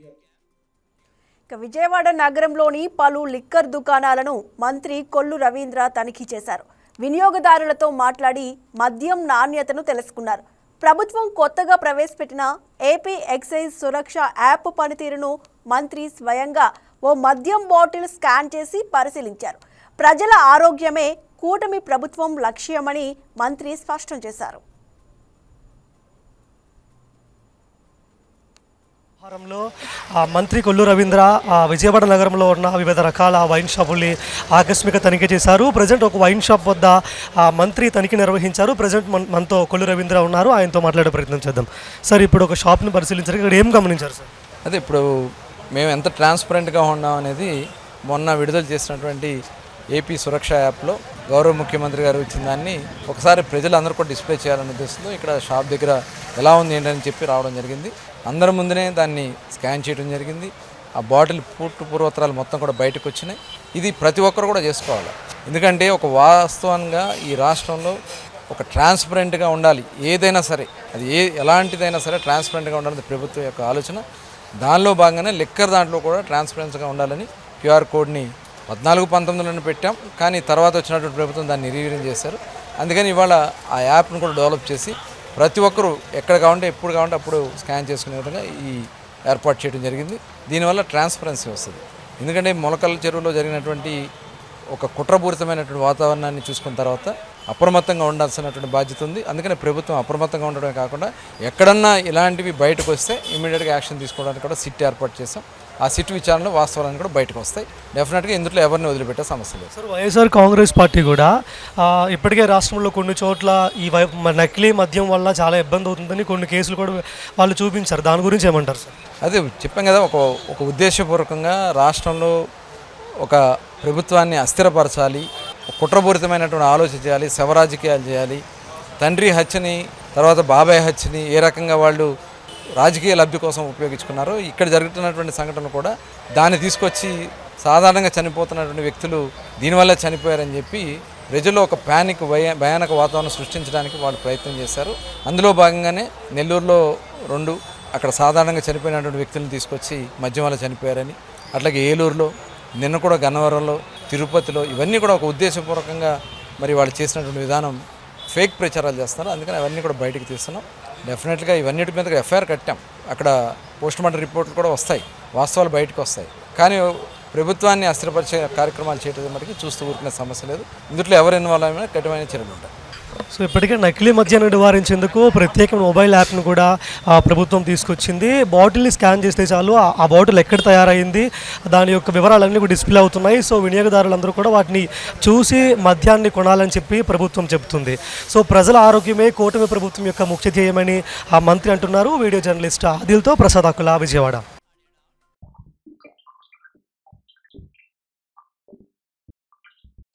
ఇక విజయవాడ నగరంలోని పలు లిక్కర్ దుకాణాలను మంత్రి కొల్లు రవీంద్ర తనిఖీ చేశారు. వినియోగదారులతో మాట్లాడి మద్యం నాణ్యతను తెలుసుకున్నారు. ప్రభుత్వం కొత్తగా ప్రవేశపెట్టిన ఏపీ ఎక్సైజ్ సురక్ష యాప్ పనితీరును మంత్రి స్వయంగా ఓ మద్యం బాటిల్ స్కాన్ చేసి పరిశీలించారు. ప్రజల ఆరోగ్యమే కూటమి ప్రభుత్వం లక్ష్యమని మంత్రి స్పష్టం చేశారు. వ్యవహారంలో ఆ, మంత్రి కొల్లు రవీంద్ర ఆ, విజయవాడ నగరంలో ఉన్న వివిధ రకాల వైన్ షాపుల్ని ఆకస్మిక తనిఖీ చేశారు. ప్రజెంట్ ఒక వైన్ షాప్ వద్ద ఆ, మంత్రి తనిఖీ నిర్వహించారు. ప్రజెంట్ మన మనతో కొల్లు రవీంద్ర ఉన్నారు. ఆయనతో మాట్లాడే ప్రయత్నం చేద్దాం. సార్ ఇప్పుడు ఒక షాప్ని పరిశీలించారు ఇక్కడ ఏం గమనించారు సార్? అదే ఇప్పుడు మేము ఎంత ట్రాన్స్పరెంట్గా ఉన్నాం అనేది మొన్న విడుదల చేసినటువంటి ఏపీ సురక్ష యాప్లో గౌరవ ముఖ్యమంత్రి గారు ఇచ్చిన దాన్ని ఒకసారి ప్రజలందరూ కూడా డిస్ప్లే చేయాలనే ఉద్దేశంతో ఇక్కడ షాప్ దగ్గర ఎలా ఉంది ఏంటని చెప్పి రావడం జరిగింది. అందరి ముందునే దాన్ని స్కాన్ చేయడం జరిగింది. ఆ బాటిల్ పూర్తి పూర్వోత్తరాలు మొత్తం కూడా బయటకు వచ్చినాయి. ఇది ప్రతి ఒక్కరు కూడా చేసుకోవాలి. ఎందుకంటే ఒక వాస్తవంగా ఈ రాష్ట్రంలో ఒక ట్రాన్స్పరెంట్గా ఉండాలి. ఏదైనా సరే అది ఏ ఎలాంటిదైనా సరే ట్రాన్స్పరెంట్గా ఉండాలని ప్రభుత్వం యొక్క ఆలోచన. దానిలో భాగంగానే లిక్కర్ దాంట్లో కూడా ట్రాన్స్పరెన్స్గా ఉండాలని క్యూఆర్ కోడ్ని పద్నాలుగు పంతొమ్మిదిలోనే పెట్టాం. కానీ తర్వాత వచ్చినటువంటి ప్రభుత్వం దాన్ని నిర్వీర్యం చేశారు. అందుకని ఇవాళ ఆ యాప్ను కూడా డెవలప్ చేసి ప్రతి ఒక్కరూ ఎక్కడ కావాలంటే ఎప్పుడు కావాలంటే అప్పుడు స్కాన్ చేసుకునే విధంగా ఈ ఏర్పాటు చేయడం జరిగింది. దీనివల్ల ట్రాన్స్పరెన్సీ వస్తుంది. ఎందుకంటే మొలకల చెరువులో జరిగినటువంటి ఒక కుట్రపూరితమైనటువంటి వాతావరణాన్ని చూసుకున్న తర్వాత అప్రమత్తంగా ఉండాల్సినటువంటి బాధ్యత ఉంది. అందుకని ప్రభుత్వం అప్రమత్తంగా ఉండడమే కాకుండా ఎక్కడన్నా ఇలాంటివి బయటకు వస్తే ఇమీడియట్గా యాక్షన్ తీసుకోవడానికి కూడా సిట్ ఏర్పాటు చేసాం ఆ సిట్ విచారణలో వాస్తవాలను కూడా బయటకు వస్తాయి. డెఫినెట్గా ఇందులో ఎవరిని వదిలిపెట్టే సమస్య లేదు. సార్ వైఎస్ఆర్ కాంగ్రెస్ పార్టీ కూడా ఇప్పటికే రాష్ట్రంలో కొన్ని చోట్ల ఈ నకిలీ మద్యం వల్ల చాలా ఇబ్బంది అవుతుందని కొన్ని కేసులు కూడా వాళ్ళు చూపించారు. దాని గురించి ఏమంటారు సార్? అదే చెప్పాం కదా ఒక ఒక ఉద్దేశపూర్వకంగా రాష్ట్రంలో ఒక ప్రభుత్వాన్ని అస్థిరపరచాలి కుట్రపూరితమైనటువంటి ఆలోచన చేయాలి శవరాజకీయాలు చేయాలి. తండ్రి హత్యని తర్వాత బాబాయ్ హత్యని ఏ రకంగా వాళ్ళు రాజకీయ లబ్ధి కోసం ఉపయోగించుకున్నారు. ఇక్కడ జరుగుతున్నటువంటి సంఘటనలు కూడా దాన్ని తీసుకొచ్చి సాధారణంగా చనిపోతున్నటువంటి వ్యక్తులు దీనివల్ల చనిపోయారని చెప్పి ప్రజల్లో ఒక ప్యానిక్ భయ భయానక వాతావరణం సృష్టించడానికి వాళ్ళు ప్రయత్నం చేశారు. అందులో భాగంగానే నెల్లూరులో రెండు అక్కడ సాధారణంగా చనిపోయినటువంటి వ్యక్తులను తీసుకొచ్చి మద్యం వల్ల చనిపోయారని అట్లాగే ఏలూరులో నిన్న కూడా గన్నవరంలో తిరుపతిలో ఇవన్నీ కూడా ఒక ఉద్దేశపూర్వకంగా మరి వాళ్ళు చేసినటువంటి విధానం ఫేక్ ప్రచారాలు చేస్తున్నారు. అందుకని అవన్నీ కూడా బయటకు తీస్తున్నాం. డెఫినెట్గా ఇవన్నిటి మీద ఎఫ్ఐఆర్ కట్టాం. అక్కడ పోస్ట్ మార్టం రిపోర్ట్లు కూడా వస్తాయి. వాస్తవాలు బయటకు వస్తాయి. కానీ ప్రభుత్వాన్ని అస్థిరపరిచే కార్యక్రమాలు చేయడం మటుకు చూస్తూ ఊరుకునే సమస్య లేదు. ఇందులో ఎవరు ఇన్వాల్వ్ అయినా కఠినమైన చర్యలు ఉంటాయి. సో ఇప్పటికే నకిలీ మద్యాన్ని నివారించేందుకు ప్రత్యేక మొబైల్ యాప్ను కూడా ప్రభుత్వం తీసుకొచ్చింది. బాటిల్ని స్కాన్ చేస్తే చాలు ఆ- ఆ బాటిల్ ఎక్కడ తయారైంది దాని యొక్క వివరాలన్నీ కూడా డిస్ప్లే అవుతున్నాయి. సో వినియోగదారులందరూ కూడా వాటిని చూసి మద్యాన్ని కొనాలని చెప్పి ప్రభుత్వం చెబుతుంది. సో ప్రజల ఆరోగ్యమే కూటమి ప్రభుత్వం యొక్క ముఖ్య ధ్యేయమని ఆ మంత్రి అంటున్నారు. వీడియో జర్నలిస్ట్ ఆదిల్తో ప్రసాద్ అకుల విజయవాడ.